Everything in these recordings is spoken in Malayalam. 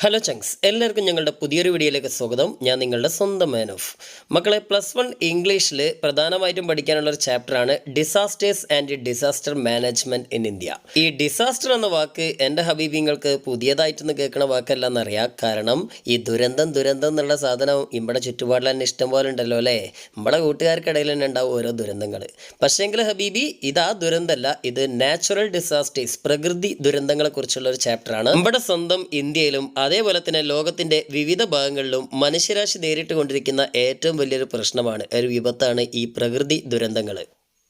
ഹലോ ചങ്സ് എല്ലാവർക്കും ഞങ്ങളുടെ പുതിയൊരു വീഡിയോയിലേക്ക് സ്വാഗതം. ഞാൻ നിങ്ങളുടെ സ്വന്തം മാൻ ഓഫ് മക്കളെ പ്ലസ് വൺ ഇംഗ്ലീഷിൽ പ്രധാനമായിട്ടും പഠിക്കാനുള്ള ഒരു ചാപ്റ്ററാണ് disasters and disaster management in India ഈ ഡിസാസ്റ്റർ എന്ന വാക്ക് എന്റെ ഹബീബിങ്ങൾക്ക് പുതിയതായിട്ടൊന്നും കേൾക്കണ വാക്കല്ല എന്നറിയാം കാരണം ഈ ദുരന്തം ദുരന്തം എന്നുള്ള സാധനം ഇവിടെ ചുറ്റുപാടിൽ തന്നെ ഇഷ്ടം പോലെ ഉണ്ടല്ലോ അല്ലേ? നമ്മുടെ കൂട്ടുകാർക്കിടയിൽ തന്നെ ഉണ്ടാവും ഓരോ ദുരന്തങ്ങൾ പക്ഷേങ്കിൽ ഹബീബി ഇത് ആ ദുരന്തമല്ല ഇത് നാച്ചുറൽ ഡിസാസ്റ്റേഴ്സ് പ്രകൃതി ദുരന്തങ്ങളെക്കുറിച്ചുള്ള ഒരു ചാപ്റ്ററാണ് നമ്മുടെ സ്വന്തം ഇന്ത്യയിലും അതേപോലെ തന്നെ ലോകത്തിന്റെ വിവിധ ഭാഗങ്ങളിലും മനുഷ്യരാശി നേരിട്ട് കൊണ്ടിരിക്കുന്ന ഏറ്റവും വലിയൊരു പ്രശ്നമാണ് ഒരു വിപത്താണ് ഈ പ്രകൃതി ദുരന്തങ്ങൾ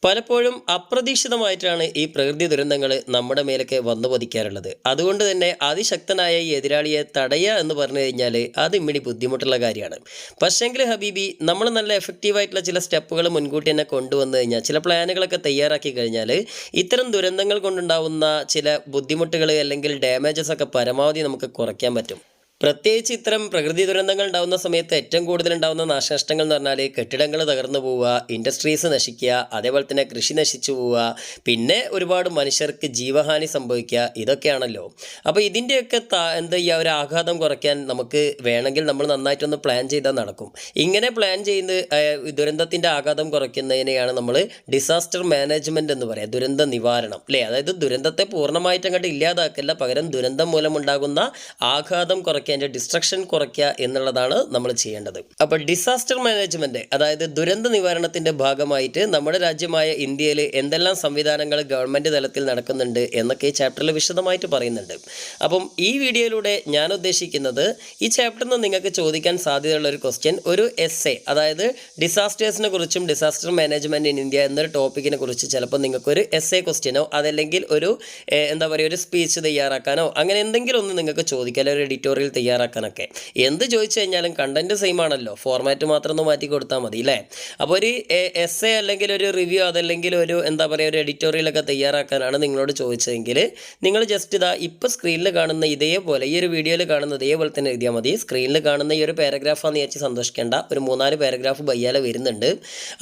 പലപ്പോഴും അപ്രതീക്ഷിതമായിട്ടാണ് ഈ പ്രകൃതി ദുരന്തങ്ങൾ നമ്മുടെ മേലൊക്കെ വന്നു പതിക്കാറുള്ളത്. അതുകൊണ്ട് തന്നെ അതിശക്തനായ ഈ എതിരാളിയെ തടയുക എന്ന് പറഞ്ഞു കഴിഞ്ഞാൽ അത് ഇമ്മിടി ബുദ്ധിമുട്ടുള്ള കാര്യമാണ്. പക്ഷേങ്കിൽ ഹബീബി നമ്മൾ നല്ല എഫക്റ്റീവായിട്ടുള്ള ചില സ്റ്റെപ്പുകൾ മുൻകൂട്ടി തന്നെ കൊണ്ടുവന്നു കഴിഞ്ഞാൽ ചില പ്ലാനുകളൊക്കെ തയ്യാറാക്കി കഴിഞ്ഞാൽ ഇത്തരം ദുരന്തങ്ങൾ കൊണ്ടുണ്ടാവുന്ന ചില ബുദ്ധിമുട്ടുകൾ അല്ലെങ്കിൽ ഡാമേജസ് ഒക്കെ പരമാവധി നമുക്ക് കുറയ്ക്കാൻ പറ്റും. പ്രത്യേകിച്ച് ഇത്തരം പ്രകൃതി ദുരന്തങ്ങൾ ഉണ്ടാകുന്ന സമയത്ത് ഏറ്റവും കൂടുതൽ ഉണ്ടാകുന്ന നാശനഷ്ടങ്ങൾ എന്ന് പറഞ്ഞാൽ കെട്ടിടങ്ങൾ തകർന്നു പോവുക ഇൻഡസ്ട്രീസ് നശിക്കുക അതേപോലെ തന്നെ കൃഷി നശിച്ചു പോവുക പിന്നെ ഒരുപാട് മനുഷ്യർക്ക് ജീവഹാനി സംഭവിക്കുക ഇതൊക്കെയാണല്ലോ. അപ്പോൾ ഇതിന്റെയൊക്കെ എന്താ ചെയ്യുക ഒരു ആഘാതം കുറയ്ക്കാൻ നമുക്ക് വേണമെങ്കിൽ നമ്മൾ നന്നായിട്ടൊന്ന് പ്ലാൻ ചെയ്താൽ നടക്കും. ഇങ്ങനെ പ്ലാൻ ചെയ്യുന്ന ദുരന്തത്തിന്റെ ആഘാതം കുറയ്ക്കുന്നതിനെയാണ് നമ്മൾ ഡിസാസ്റ്റർ മാനേജ്മെന്റ് എന്ന് പറയുക ദുരന്ത നിവാരണം അല്ലേ? അതായത് ദുരന്തത്തെ പൂർണമായിട്ട് അങ്ങോട്ട് ഇല്ലാതാക്കല്ല പകരം ദുരന്തം മൂലമുണ്ടാകുന്ന ആഘാതം കുറയ്ക്കുക അതിന്റെ ഡിസ്ട്രക്ഷൻ കുറയ്ക്കുക എന്നുള്ളതാണ് നമ്മൾ ചെയ്യേണ്ടത്. അപ്പോൾ ഡിസാസ്റ്റർ മാനേജ്മെന്റ് അതായത് ദുരന്ത നിവാരണത്തിന്റെ ഭാഗമായിട്ട് നമ്മുടെ രാജ്യമായ ഇന്ത്യയിൽ എന്തെല്ലാം സംവിധാനങ്ങൾ ഗവൺമെന്റ് തലത്തിൽ നടക്കുന്നുണ്ട് എന്നൊക്കെ ഈ ചാപ്റ്ററിൽ വിശദമായിട്ട് പറയുന്നുണ്ട്. അപ്പം ഈ വീഡിയോയിലൂടെ ഞാൻ ഉദ്ദേശിക്കുന്നത് ഈ ചാപ്റ്ററിൽ നിന്ന് നിങ്ങൾക്ക് ചോദിക്കാൻ സാധ്യതയുള്ള ഒരു ക്വസ്റ്റ്യൻ ഒരു എസ് അതായത് ഡിസാസ്റ്റേഴ്സിനെ കുറിച്ചും ഡിസാസ്റ്റർ മാനേജ്മെന്റ് ഇൻ ഇന്ത്യ എന്നൊരു ടോപ്പിക്കിനെ കുറിച്ച് ചിലപ്പോൾ നിങ്ങൾക്കൊരു എസ് എ ക്വസ്റ്റ്യനോ അതല്ലെങ്കിൽ ഒരു എന്താ പറയുക ഒരു സ്പീച്ച് തയ്യാറാക്കാനോ അങ്ങനെ എന്തെങ്കിലും ഒന്ന് നിങ്ങൾക്ക് ചോദിക്കാം അല്ലെങ്കിൽ ഒരു എഡിറ്റോറിയൽ തയ്യാറാക്കാനൊക്കെ. എന്ത് ചോദിച്ചു കഴിഞ്ഞാലും കണ്ടന്റ് സെയിം ആണല്ലോ. ഫോർമാറ്റ് മാത്രം ഒന്ന് മാറ്റി കൊടുത്താൽ മതി അല്ലേ അപ്പോൾ ഒരു എസ് എ അല്ലെങ്കിൽ ഒരു റിവ്യൂ അതല്ലെങ്കിൽ ഒരു എന്താ പറയുക ഒരു എഡിറ്റോറിയലൊക്കെ തയ്യാറാക്കാനാണ് നിങ്ങളോട് ചോദിച്ചതെങ്കിൽ നിങ്ങൾ ജസ്റ്റ് ഇതാ ഇപ്പോൾ സ്ക്രീനിൽ കാണുന്ന ഇതേപോലെ ഈ ഒരു വീഡിയോയിൽ കാണുന്ന ഇതേപോലെ തന്നെ എഴുതിയാൽ മതി. സ്ക്രീനിൽ കാണുന്ന ഈ ഒരു പാരഗ്രാഫാന്ന് വിചാരിച്ച് സന്തോഷിക്കേണ്ട. ഒരു മൂന്നാൽ പാരഗ്രാഫ് ബയ്യാലെ വരുന്നുണ്ട്.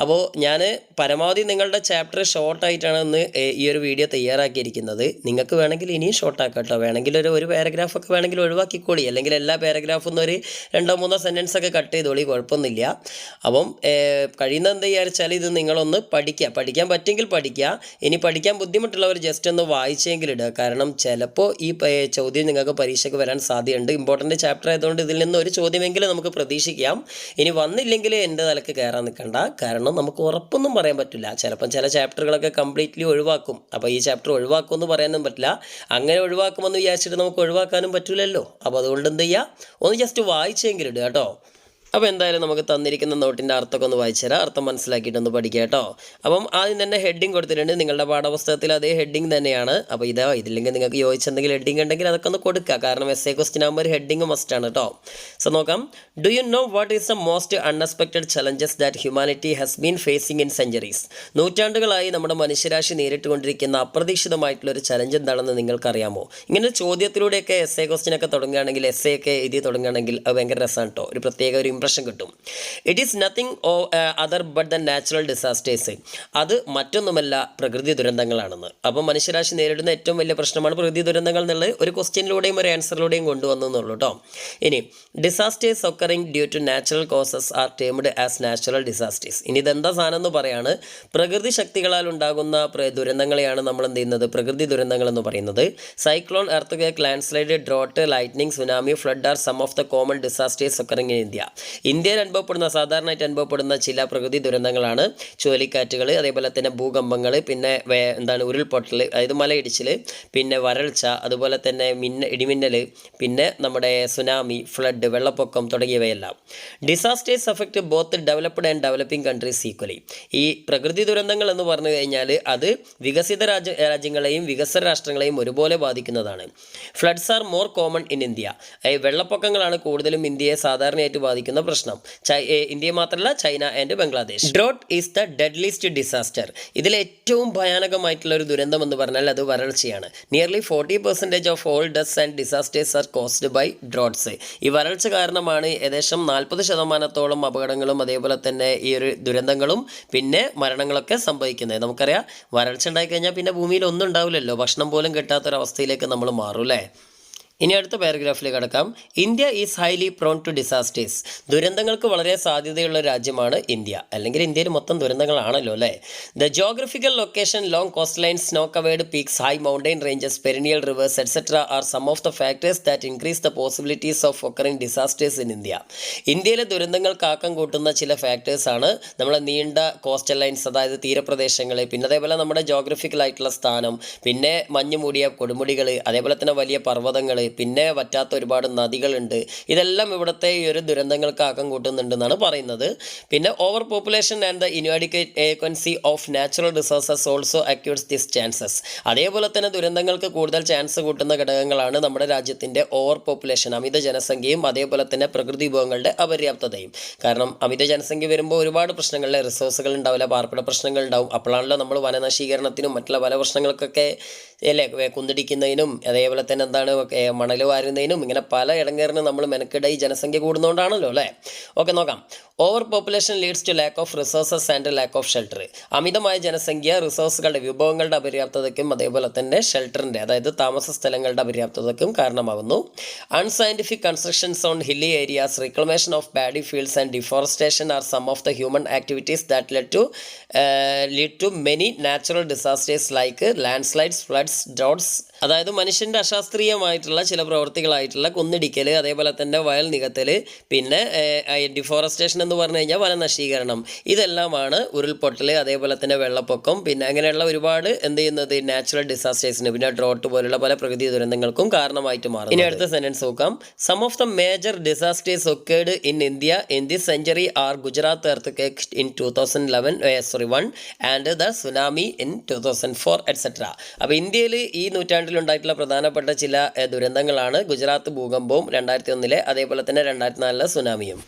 അപ്പോൾ ഞാൻ പരമാവധി നിങ്ങളുടെ ചാപ്റ്റർ ഷോർട്ടായിട്ടാണ് ഇന്ന് ഈ ഒരു വീഡിയോ തയ്യാറാക്കിയിരിക്കുന്നത്. നിങ്ങൾക്ക് വേണമെങ്കിൽ ഇനിയും ഷോർട്ടാക്കാം കേട്ടോ. വേണമെങ്കിൽ ഒരു ഒരു പാരഗ്രാഫൊക്കെ വേണമെങ്കിൽ ഒഴിവാക്കിക്കോളി. അല്ലെങ്കിൽ എല്ലാ പാരഗ്രാഫും ഒരു രണ്ടോ മൂന്നോ സെന്റൻസ് ഒക്കെ കട്ട് ചെയ്തോളി കുഴപ്പമൊന്നുമില്ല. അപ്പം കഴിയുന്ന എന്താ വിചാരിച്ചാൽ ഇത് നിങ്ങളൊന്ന് പഠിക്കുക പഠിക്കാൻ പറ്റുമെങ്കിൽ പഠിക്കുക ഇനി പഠിക്കാൻ ബുദ്ധിമുട്ടുള്ളവർ ജസ്റ്റ് ഒന്ന് വായിച്ചെങ്കിൽ ഇടുക. കാരണം ചിലപ്പോൾ ഈ ചോദ്യം നിങ്ങൾക്ക് പരീക്ഷയ്ക്ക് വരാൻ സാധ്യതയുണ്ട്. ഇമ്പോർട്ടന്റ് ചാപ്റ്റർ ആയതുകൊണ്ട് ഇതിൽ നിന്ന് ഒരു ചോദ്യമെങ്കിലും നമുക്ക് പ്രതീക്ഷിക്കാം. ഇനി വന്നില്ലെങ്കിൽ എന്റെ തലക്ക് കയറാൻ നിൽക്കണ്ട. കാരണം നമുക്ക് ഉറപ്പൊന്നും പറയാൻ പറ്റില്ല. ചിലപ്പം ചില ചാപ്റ്ററുകളൊക്കെ കംപ്ലീറ്റ്ലി ഒഴിവാക്കും. അപ്പോൾ ഈ ചാപ്റ്റർ ഒഴിവാക്കുമെന്ന് പറയാനും പറ്റില്ല. അങ്ങനെ ഒഴിവാക്കുമെന്ന് വിചാരിച്ചിട്ട് നമുക്ക് ഒഴിവാക്കാനും പറ്റില്ലല്ലോ അപ്പോൾ അതുകൊണ്ട് എന്ത് ചെയ്യുക ഒന്ന് ജസ്റ്റ് വായിച്ചെങ്കിലും ഇടുക കേട്ടോ. അപ്പോൾ എന്തായാലും നമുക്ക് തന്നിരിക്കുന്ന നോട്ടിന്റെ അർത്ഥമൊക്കെ ഒന്ന് വായിച്ചു തരാം അർത്ഥം മനസ്സിലാക്കിയിട്ടൊന്ന് പഠിക്കുക കേട്ടോ. അപ്പം ആദ്യം തന്നെ ഹെഡിങ് കൊടുത്തിട്ടുണ്ട്. നിങ്ങളുടെ പാഠപുസ്തകത്തിൽ അതേ ഹെഡിങ് തന്നെയാണ്. അപ്പോൾ ഇതാ ഇതില്ലെങ്കിൽ നിങ്ങൾക്ക് ചോദിച്ചെന്തെങ്കിലും ഹെഡിങ് ഉണ്ടെങ്കിൽ അതൊക്കെ ഒന്ന് കൊടുക്കുക. കാരണം എസ് എ ക്വസ്റ്റിൻ ആകുമ്പോൾ ഒരു ഹെഡിങ് മസ്റ്റ് ആണ് കേട്ടോ. സോ നോക്കാം. Do you know what is the most unexpected challenges that humanity has been facing in centuries നൂറ്റാണ്ടുകളായി നമ്മുടെ മനുഷ്യരാശി നേരിട്ടുകൊണ്ടിരിക്കുന്ന അപ്രതീക്ഷിതമായിട്ടുള്ള ഒരു ചലഞ്ച് എന്താണെന്ന് നിങ്ങൾക്കറിയാമോ? ഇങ്ങനെ ചോദ്യത്തിലൂടെയൊക്കെ എസ് എ ക്വസ്റ്റിനൊക്കെ തുടങ്ങുകയാണെങ്കിൽ എസ് എ ഒക്കെ എഴുതി തുടങ്ങുകയാണെങ്കിൽ അത് ഭയങ്കര രസമാണ് കേട്ടോ. ഒരു പ്രത്യേക ഒരു ഇംപ്രഷൻ കിട്ടും. It is nothing oh other but the natural disasters അത് മറ്റൊന്നുമല്ല പ്രകൃതി ദുരന്തങ്ങളാണെന്ന്. അപ്പോൾ മനുഷ്യരാശി നേരിടുന്ന ഏറ്റവും വലിയ പ്രശ്നമാണ് പ്രകൃതി ദുരന്തങ്ങൾ എന്നുള്ളത്. ഒരു ക്വസ്റ്റ്യനിലൂടെയും ഒരു ആൻസറിലൂടെയും കൊണ്ടുവന്നു എന്നുള്ളൂ കേട്ടോ ഇനി disasters occurring due to natural causes are termed as natural disasters ഇനി ഇതെന്താ സാധനം എന്ന് പറയാണ്. പ്രകൃതി ശക്തികളാൽ ഉണ്ടാകുന്ന ദുരന്തങ്ങളെയാണ് നമ്മൾ എന്ത് ചെയ്യുന്നത്? പ്രകൃതി ദുരന്തങ്ങൾ എന്ന് പറയുന്നത്. Cyclone earthquake landslide drought lightning tsunami flood are some of the common disasters occurring in India ഇന്ത്യയിൽ അനുഭവപ്പെടുന്ന സാധാരണയായിട്ട് അനുഭവപ്പെടുന്ന ചില പ്രകൃതി ദുരന്തങ്ങളാണ്. ചുഴലിക്കാറ്റുകൾ അതേപോലെ തന്നെ ഭൂകമ്പങ്ങൾ പിന്നെ എന്താണ് ഉരുൾപൊട്ടൽ അതായത് മലയിടിച്ചിൽ പിന്നെ വരൾച്ച അതുപോലെ തന്നെ മിന്ന ഇടിമിന്നൽ പിന്നെ നമ്മുടെ സുനാമി ഫ്ലഡ് വെള്ളപ്പൊക്കം തുടങ്ങിയവയെല്ലാം. Disasters affect both developed and developing countries equally ഈ പ്രകൃതി ദുരന്തങ്ങൾ എന്ന് പറഞ്ഞു കഴിഞ്ഞാൽ അത് വികസിത രാജ്യ രാജ്യങ്ങളെയും വികസന രാഷ്ട്രങ്ങളെയും ഒരുപോലെ ബാധിക്കുന്നതാണ്. Floods are more common in India വെള്ളപ്പൊക്കങ്ങളാണ് കൂടുതലും ഇന്ത്യയെ സാധാരണയായിട്ട് ബാധിക്കുന്ന പ്രശ്നം. ഇന്ത്യ മാത്രമല്ല China and Bangladesh. Drought is the deadliest disaster ഇതിൽ ഏറ്റവും ഭയാനകമായിട്ടുള്ള ഒരു ദുരന്തം എന്ന് പറഞ്ഞാൽ അത് വരൾച്ചയാണ്. Nearly forty percentage of all deaths and disasters are caused by droughts ഈ വരൾച്ച കാരണമാണ് ഏകദേശം നാൽപ്പത് ശതമാനത്തോളം അപകടങ്ങളും അതേപോലെ തന്നെ ഈ ഒരു ദുരന്തങ്ങളും പിന്നെ മരണങ്ങളൊക്കെ സംഭവിക്കുന്നത്. നമുക്കറിയാം വരൾച്ച ഉണ്ടായിക്കഴിഞ്ഞാൽ പിന്നെ ഭൂമിയിൽ ഒന്നും ഉണ്ടാവില്ലല്ലോ. ഭക്ഷണം പോലും കിട്ടാത്തൊരവസ്ഥയിലേക്ക് നമ്മൾ മാറും അല്ലേ? ഇനി അടുത്ത പാരഗ്രാഫിലേക്ക് കടക്കാം. India is highly prone to disasters ദുരന്തങ്ങൾക്ക് വളരെ സാധ്യതയുള്ള രാജ്യമാണ് ഇന്ത്യ. അല്ലെങ്കിൽ ഇന്ത്യയിൽ മൊത്തം ദുരന്തങ്ങളാണല്ലോ അല്ലേ? The geographical location long coast line snow covered peaks high mountain ranges perennial rivers etcetera are some of the factors that increase the possibilities of occurring disasters in India ഇന്ത്യയിലെ ദുരന്തങ്ങൾക്ക് ആക്കം കൂട്ടുന്ന ചില ഫാക്ടേഴ്സാണ് നമ്മളെ നീണ്ട കോസ്റ്റൽ ലൈൻസ് അതായത് തീരപ്രദേശങ്ങൾ പിന്നെ അതേപോലെ നമ്മുടെ ജോഗ്രഫിക്കൽ ആയിട്ടുള്ള സ്ഥാനം പിന്നെ മഞ്ഞ് മൂടിയ കൊടുമുടികൾ അതേപോലെ തന്നെ വലിയ പർവതങ്ങൾ പിന്നെ പറ്റാത്ത ഒരുപാട് നദികളുണ്ട്. ഇതെല്ലാം ഇവിടുത്തെ ഈ ഒരു ദുരന്തങ്ങൾക്ക് ആക്കം കൂട്ടുന്നുണ്ടെന്നാണ് പറയുന്നത്. പിന്നെ over population and the inadequacy of natural resources also occurs this chances അതേപോലെ തന്നെ ദുരന്തങ്ങൾക്ക് കൂടുതൽ ചാൻസ് കൂട്ടുന്ന ഘടകങ്ങളാണ് നമ്മുടെ രാജ്യത്തിന്റെ ഓവർ പോപ്പുലേഷൻ അമിത ജനസംഖ്യയും അതേപോലെ തന്നെ പ്രകൃതി വിഭവങ്ങളുടെ അപര്യാപ്തതയും. കാരണം അമിത ജനസംഖ്യ വരുമ്പോൾ ഒരുപാട് പ്രശ്നങ്ങളിലെ റിസോഴ്സുകൾ ഉണ്ടാവില്ല പാർപ്പിട പ്രശ്നങ്ങൾ ഉണ്ടാവും. അപ്പോഴാണല്ലോ നമ്മൾ വനനശീകരണത്തിനും മറ്റുള്ള പല പ്രശ്നങ്ങൾക്കൊക്കെ അല്ലേ? കുന്തിടിക്കുന്നതിനും അതേപോലെ തന്നെ എന്താണ് മണൽ വാരുന്നതിനും ഇങ്ങനെ പല ഇടങ്ങേറിനും നമ്മൾ മെനക്കിട ജനസംഖ്യ കൂടുന്നതുകൊണ്ടാണല്ലോ അല്ലേ? ഓക്കെ നോക്കാം. Over population leads to lack of resources and lack of shelter അമിതമായ ജനസംഖ്യ റിസോഴ്സുകളുടെ വിഭവങ്ങളുടെ അപര്യാപ്തതയ്ക്കും അതേപോലെ തന്നെ ഷെൽട്ടറിന്റെ അതായത് താമസ സ്ഥലങ്ങളുടെ അപര്യാപ്തതയ്ക്കും കാരണമാകുന്നു unscientific constructions on hilly areas reclamation of paddy fields and deforestation are some of the human activities that let to lead to many natural disasters like landslides floods droughts അതായത് മനുഷ്യന്റെ അശാസ്ത്രീയമായിട്ടുള്ള ചില പ്രവർത്തികളായിട്ടുള്ള കുന്നിടിക്കൽ അതേപോലെ തന്നെ വയൽ നികത്തൽ പിന്നെ ഡിഫോറസ്റ്റേഷൻ എന്ന് പറഞ്ഞു കഴിഞ്ഞാൽ വനനശീകരണം ഇതെല്ലാമാണ് ഉരുൾപൊട്ടൽ അതേപോലെ തന്നെ വെള്ളപ്പൊക്കം പിന്നെ അങ്ങനെയുള്ള ഒരുപാട് എന്ത് ചെയ്യുന്നത്? നാച്ചുറൽ ഡിസാസ്റ്റേഴ്സിന് പിന്നെ ഡ്രോട്ട് പോലുള്ള പല പ്രകൃതി ദുരന്തങ്ങൾക്കും കാരണമായിട്ട് മാറും ഇനി അടുത്ത സെന്റൻസ് നോക്കാം. Some of the major disasters occurred in India in this century are Gujarat earthquake in two thousand eleven sorry one and the tsunami in two thousand four etcetera അപ്പോൾ ഇന്ത്യയിൽ ഈ നൂറ്റാണ്ടിലുണ്ടായിട്ടുള്ള പ്രധാനപ്പെട്ട ചില ദുരന്തങ്ങളാണ് ഗുജറാത്ത് ഭൂകമ്പവും രണ്ടായിരത്തി ഒന്നിലെ അതേപോലെ തന്നെ രണ്ടായിരത്തി നാലിലെ സുനാമിയും.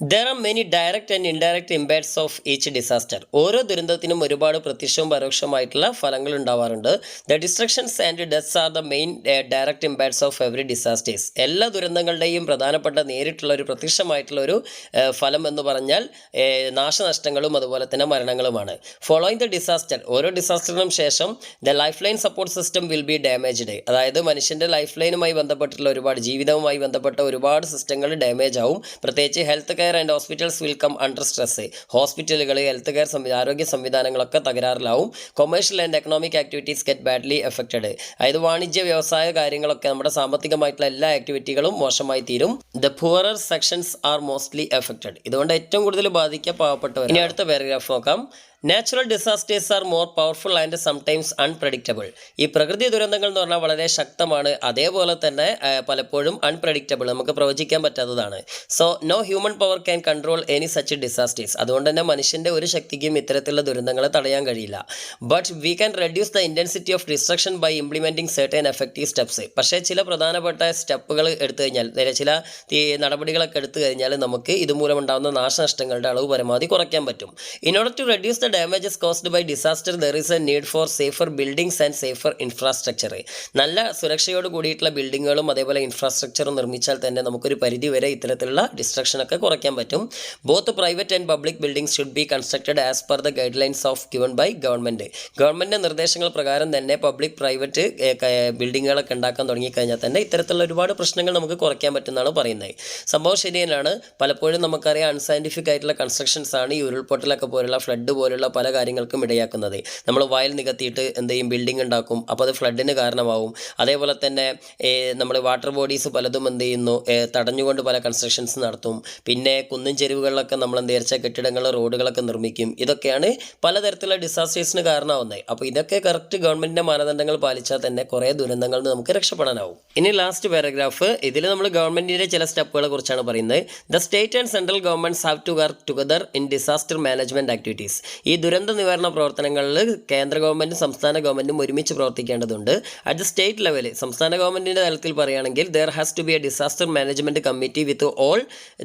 There are many direct and indirect impacts of each disaster ഓരോ ദുരന്തത്തിനും ഒരുപാട് പ്രത്യക്ഷവും പരോക്ഷമായിട്ടുള്ള ഫലങ്ങൾ ഉണ്ടാവാറുണ്ട്. The destructions and deaths are the main direct impacts of every disasters എല്ലാ ദുരന്തങ്ങളുടെയും പ്രധാനപ്പെട്ട നേരിട്ടുള്ള ഒരു പ്രത്യക്ഷമായിട്ടുള്ള ഒരു ഏഹ്, ഫലം എന്ന് പറഞ്ഞാൽ ഏഹ്, നാശനഷ്ടങ്ങളും അതുപോലെ തന്നെ മരണങ്ങളുമാണ്. ഫോളോയിങ് ദ ഡിസാസ്റ്റർ ഓരോ ഡിസാസ്റ്ററിനും ശേഷം the life line support system will be damaged അതായത് മനുഷ്യന്റെ ലൈഫ് ലൈനുമായി ബന്ധപ്പെട്ടിട്ടുള്ള ഒരുപാട് ജീവിതവുമായി ബന്ധപ്പെട്ട ഒരുപാട് സിസ്റ്റങ്ങൾ ഡാമേജ് ആവും. പ്രത്യേകിച്ച് health care and hospitals will come under stress ഹോസ്പിറ്റലുകൾ ഹെൽത്ത് കെയർ സംവിധാനം ആരോഗ്യ സംവിധാനങ്ങളൊക്കെ തകരാറിലാവും. Commercial and economic activities get badly affected അതായത് വാണിജ്യ വ്യവസായ കാര്യങ്ങളൊക്കെ നമ്മുടെ സാമ്പത്തികമായിട്ടുള്ള എല്ലാ ആക്ടിവിറ്റികളും മോശമായി തീരും. The poorer sections are mostly affected ഇതുകൊണ്ട് ഏറ്റവും കൂടുതൽ ബാധിക്കുക പാവപ്പെട്ടവർ ഇനി അടുത്ത പാരഗ്രാഫ് നോക്കാം. Natural disasters are more powerful and sometimes unpredictable ഈ പ്രകൃതി ദുരന്തങ്ങൾ എന്ന് പറഞ്ഞാൽ വളരെ ശക്തമാണ്. അതേപോലെ തന്നെ പലപ്പോഴും അൺപ്രഡിക്റ്റബിൾ നമുക്ക് പ്രവചിക്കാൻ പറ്റാത്തതാണ്. So no human power can control any such disasters അതുകൊണ്ട് തന്നെ മനുഷ്യന്റെ ഒരു ശക്തിക്കും ഇത്തരത്തിലുള്ള ദുരന്തങ്ങളെ തടയാൻ കഴിയില്ല. But we can reduce the intensity of destruction by implementing certain effective steps പക്ഷേ ചില പ്രധാനപ്പെട്ട സ്റ്റെപ്പുകൾ എടുത്തു കഴിഞ്ഞാൽ ചില നടപടികളൊക്കെ എടുത്തു കഴിഞ്ഞാൽ നമുക്ക് ഇതുമൂലം ഉണ്ടാകുന്ന നാശനഷ്ടങ്ങളുടെ അളവ് പരമാവധി കുറയ്ക്കാൻ പറ്റും. In order to reduce the damages caused by disaster there is a need for safer buildings and safer infrastructure നല്ല സുരക്ഷയോട് കൂടിയിട്ടുള്ള ബിൽഡിങ്ങുകളും അതേപോലെ ഇൻഫ്രാസ്ട്രക്ചറും നിർമ്മിച്ചാൽ തന്നെ നമുക്കൊരു പരിധി വരെ ഇത്തരത്തിലുള്ള ഡിസ്ട്രക്ഷനൊക്കെ കുറയ്ക്കാൻ പറ്റും. Both private and public buildings should be constructed as per the guidelines of given by government ഗവൺമെന്റിന്റെ നിർദ്ദേശങ്ങൾ പ്രകാരം തന്നെ പബ്ലിക് പ്രൈവറ്റ് ബിൽഡിങ്ങുകളൊക്കെ ഉണ്ടാക്കാൻ തുടങ്ങിക്കഴിഞ്ഞാൽ തന്നെ ഇത്തരത്തിലുള്ള ഒരുപാട് പ്രശ്നങ്ങൾ നമുക്ക് കുറയ്ക്കാൻ പറ്റുന്നതാണ് പറയുന്നത്. സംഭവം ശരി പലപ്പോഴും നമുക്കറിയാം അൺസയന്റിഫിക് ആയിട്ടുള്ള കൺസ്ട്രക്ഷൻസ് ആണ് ഈ ഉരുൾപൊട്ടലൊക്കെ പോലുള്ള ഫ്ലഡ് പോലുള്ള പല കാര്യങ്ങൾക്കും ഇടയാക്കുന്നത്. നമ്മൾ വയൽ നികത്തിയിട്ട് എന്ത് ചെയ്യും? ബിൽഡിംഗ് ഉണ്ടാക്കും. അപ്പോൾ അത് ഫ്ലഡിന് കാരണമാവും. അതേപോലെ തന്നെ നമ്മൾ വാട്ടർ ബോഡീസ് പലതും എന്ത് ചെയ്യുന്നു? തടഞ്ഞുകൊണ്ട് പല കൺസ്ട്രക്ഷൻസ് നടത്തും. പിന്നെ കുന്നും ചെരുവുകളിലൊക്കെ നമ്മൾ എന്ത് വിചാരിച്ച കെട്ടിടങ്ങൾ റോഡുകളൊക്കെ നിർമ്മിക്കും. ഇതൊക്കെയാണ് പലതരത്തിലുള്ള ഡിസാസ്റ്റേഴ്സിന് കാരണമാവുന്നത്. അപ്പോൾ ഇതൊക്കെ കറക്റ്റ് ഗവൺമെന്റിന്റെ മാനദണ്ഡങ്ങൾ പാലിച്ചാൽ തന്നെ കുറേ ദുരന്തങ്ങളിൽ നിന്ന് നമുക്ക് രക്ഷപ്പെടാനാവും. ഇനി ലാസ്റ്റ് പാരഗ്രാഫ് ഇതിൽ നമ്മൾ ഗവൺമെന്റിന്റെ ചില സ്റ്റെപ്പുകളെ കുറിച്ചാണ് പറയുന്നത്. The state and central governments have to work together in disaster management activities ദുരന്ത നിവാരണ പ്രവർത്തനങ്ങളിൽ കേന്ദ്ര ഗവൺമെന്റും സംസ്ഥാന ഗവൺമെന്റും ഒരുമിച്ച് പ്രവർത്തിക്കേണ്ടതുണ്ട്. അറ്റ് ദ സ്റ്റേറ്റ് ലെവൽ സംസ്ഥാന ഗവൺമെന്റിന്റെ തലത്തിൽ പറയുകയാണെങ്കിൽ there has to be a disaster management committee with all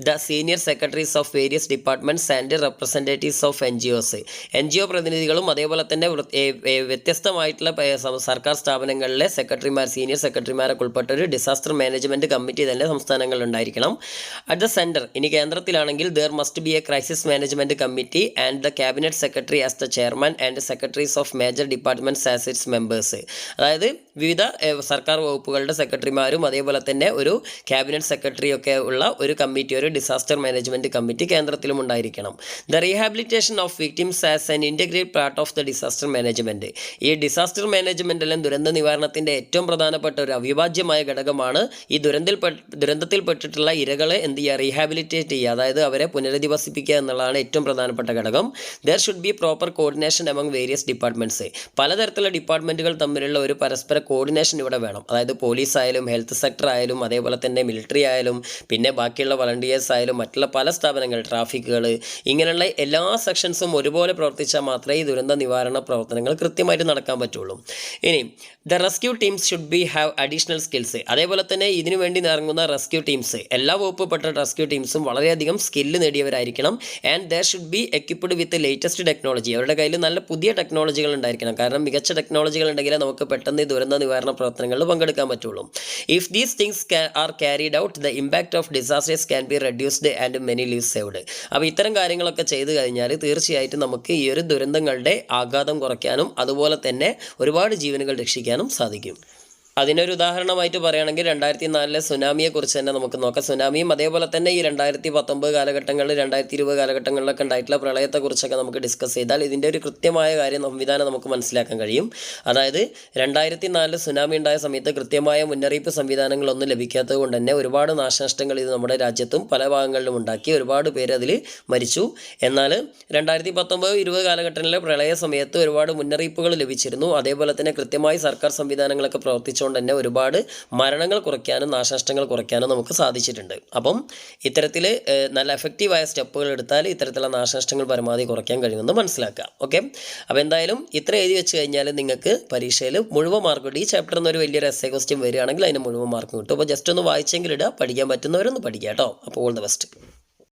the senior secretaries of various departments and representatives of N G Os N G O പ്രതിനിധികളും അതേപോലെ തന്നെ വ്യത്യസ്തമായിട്ടുള്ള സർക്കാർ സ്ഥാപനങ്ങളിലെ സെക്രട്ടറിമാർ സീനിയർ സെക്രട്ടറിമാരൊക്കെ ഉൾപ്പെട്ട ഒരു ഡിസാസ്റ്റർ മാനേജ്മെന്റ് കമ്മിറ്റി തന്നെ സംസ്ഥാനങ്ങളിൽ ഉണ്ടായിരിക്കണം അറ്റ് ദ സെന്റർ ഇനി കേന്ദ്രത്തിലാണെങ്കിൽ there must be a crisis management committee and the cabinet secretary as the chairman and secretaries of major departments as its members അതായത് വിവിധ സർക്കാർ വകുപ്പുകളുടെ സെക്രട്ടറിമാരും അതേപോലെ തന്നെ ഒരു ക്യാബിനറ്റ് സെക്രട്ടറി ഒക്കെ ഉള്ള ഒരു കമ്മിറ്റി ഒരു ഡിസാസ്റ്റർ മാനേജ്മെന്റ് കമ്മിറ്റി കേന്ദ്രത്തിലും ഉണ്ടായിരിക്കണം. The rehabilitation of victims as an integrate part of the disaster management ഈ ഡിസാസ്റ്റർ മാനേജ്മെന്റിലും ദുരന്ത നിവാരണത്തിന്റെ ഏറ്റവും പ്രധാനപ്പെട്ട ഒരു അവിഭാജ്യമായ ഘടകമാണ് ഈ ദുരന്തത്തിൽ ദുരന്തത്തിൽപ്പെട്ടിട്ടുള്ള ഇരകളെ എന്ത് ചെയ്യുക റീഹാബിലിറ്റേറ്റ് ചെയ്യുക. അതായത് അവരെ പുനരധിവസിപ്പിക്കുക എന്നുള്ളതാണ് ഏറ്റവും പ്രധാനപ്പെട്ട ഘടകം. There should be proper coordination among various departments പലതരത്തിലുള്ള ഡിപ്പാർട്ട്മെന്റുകൾ തമ്മിലുള്ള ഒരു പരസ്പര കോർഡിനേഷൻ ഇവിടെ വേണം. അതായത് പോലീസ് ആയാലും ഹെൽത്ത് സെക്ടർ ആയാലും അതേപോലെ തന്നെ മിലിറ്ററി ആയാലും പിന്നെ ബാക്കിയുള്ള വളണ്ടിയേഴ്സ് ആയാലും മറ്റുള്ള പല സ്ഥാപനങ്ങൾ ട്രാഫിക്കുകൾ ഇങ്ങനെയുള്ള എല്ലാ സെക്ഷൻസും ഒരുപോലെ പ്രവർത്തിച്ചാൽ മാത്രമേ ഈ ദുരന്ത നിവാരണ പ്രവർത്തനങ്ങൾ കൃത്യമായിട്ട് നടക്കാൻ പറ്റുള്ളൂ. ഇനി the rescue teams should be have additional skills അതേപോലെ തന്നെ ഇതിനു വേണ്ടി ഇറങ്ങുന്ന റെസ്ക്യൂ ടീംസ് എല്ലാ വകുപ്പ് പെട്ട റെസ്ക്യൂ ടീംസും വളരെയധികം skill നേടിയവരായിരിക്കണം. And there should be equipped with latest technology അവരുടെ കയ്യിൽ നല്ല പുതിയ ടെക്നോളജികൾ ഉണ്ടായിരിക്കണം. കാരണം മികച്ച ടെക്നോളജികൾ ഉണ്ടെങ്കിലേ നമുക്ക് പെട്ടെന്ന് ഈ ദുരന്ത നിവാരണ പ്രവർത്തനങ്ങളിൽ പങ്കെടുക്കാൻ പറ്റുള്ളൂ. If these things are carried out the impact of disasters can be reduced and many lives saved അപ്പോൾ ഇത്തരം കാര്യങ്ങളൊക്കെ ചെയ്തു കഴിഞ്ഞാൽ തീർച്ചയായിട്ടും നമുക്ക് ഈ ഒരു ദുരന്തങ്ങളുടെ ആഘാതം കുറയ്ക്കാനും അതുപോലെ തന്നെ ഒരുപാട് ജീവനുകൾ രക്ഷിക്കാനും സാധിക്കും. അതിനൊരു ഉദാഹരണമായിട്ട് പറയുകയാണെങ്കിൽ രണ്ടായിരത്തി നാലിലെ സുനാമിയെ കുറിച്ച് തന്നെ നമുക്ക് നോക്കാം. സുനാമിയും അതേപോലെ തന്നെ ഈ രണ്ടായിരത്തി പത്തൊമ്പത് കാലഘട്ടങ്ങളിൽ രണ്ടായിരത്തി ഇരുപത് കാലഘട്ടങ്ങളിലൊക്കെ ഉണ്ടായിട്ടുള്ള പ്രളയത്തെക്കുറിച്ചൊക്കെ നമുക്ക് ഡിസ്കസ് ചെയ്താൽ ഇതിന്റെ ഒരു കൃത്യമായ കാര്യം സംവിധാനം നമുക്ക് മനസ്സിലാക്കാൻ കഴിയും. അതായത് രണ്ടായിരത്തി നാലിൽ സുനാമി ഉണ്ടായ സമയത്ത് കൃത്യമായ മുന്നറിയിപ്പ് സംവിധാനങ്ങളൊന്നും ലഭിക്കാത്തത് കൊണ്ട് തന്നെ ഒരുപാട് നാശനഷ്ടങ്ങൾ ഇത് നമ്മുടെ രാജ്യത്തും പല ഭാഗങ്ങളിലും ഉണ്ടാക്കി ഒരുപാട് പേര് അതിൽ മരിച്ചു. എന്നാൽ രണ്ടായിരത്തി പത്തൊമ്പത് ഇരുപത് കാലഘട്ടങ്ങളിലെ പ്രളയ സമയത്ത് ഒരുപാട് മുന്നറിയിപ്പുകൾ ലഭിച്ചിരുന്നു. അതേപോലെ തന്നെ കൃത്യമായി സർക്കാർ സംവിധാനങ്ങളൊക്കെ പ്രവർത്തിച്ചുകൊണ്ട് തന്നെ ഒരുപാട് മരണങ്ങൾ കുറയ്ക്കാനും നാശനഷ്ടങ്ങൾ കുറയ്ക്കാനും നമുക്ക് സാധിച്ചിട്ടുണ്ട്. അപ്പം ഇത്തരത്തിൽ നല്ല എഫക്റ്റീവായ സ്റ്റെപ്പുകൾ എടുത്താൽ ഇത്തരത്തിലുള്ള നാശനഷ്ടങ്ങൾ പരമാവധി കുറയ്ക്കാൻ കഴിയുമെന്ന് മനസ്സിലാക്കുക. ഓക്കെ അപ്പോൾ എന്തായാലും ഇത്ര എഴുതി വെച്ച് കഴിഞ്ഞാൽ നിങ്ങൾക്ക് പരീക്ഷയിൽ മുഴുവൻ മാർക്ക് ഈ ചാപ്റ്ററിൽ നിന്ന് ഒരു വലിയൊരു എസ് എ ക്വസ്റ്റ്യൻ വരികയാണെങ്കിൽ അതിന് മുഴുവൻ മാർക്ക് കിട്ടും. അപ്പോൾ ജസ്റ്റ് ഒന്ന് വായിച്ചെങ്കിൽ ഇടുക പഠിക്കാൻ പറ്റുന്നവരൊന്ന് പഠിക്കുക കേട്ടോ. അപ്പോൾ ഓൾ ദ ബെസ്റ്റ്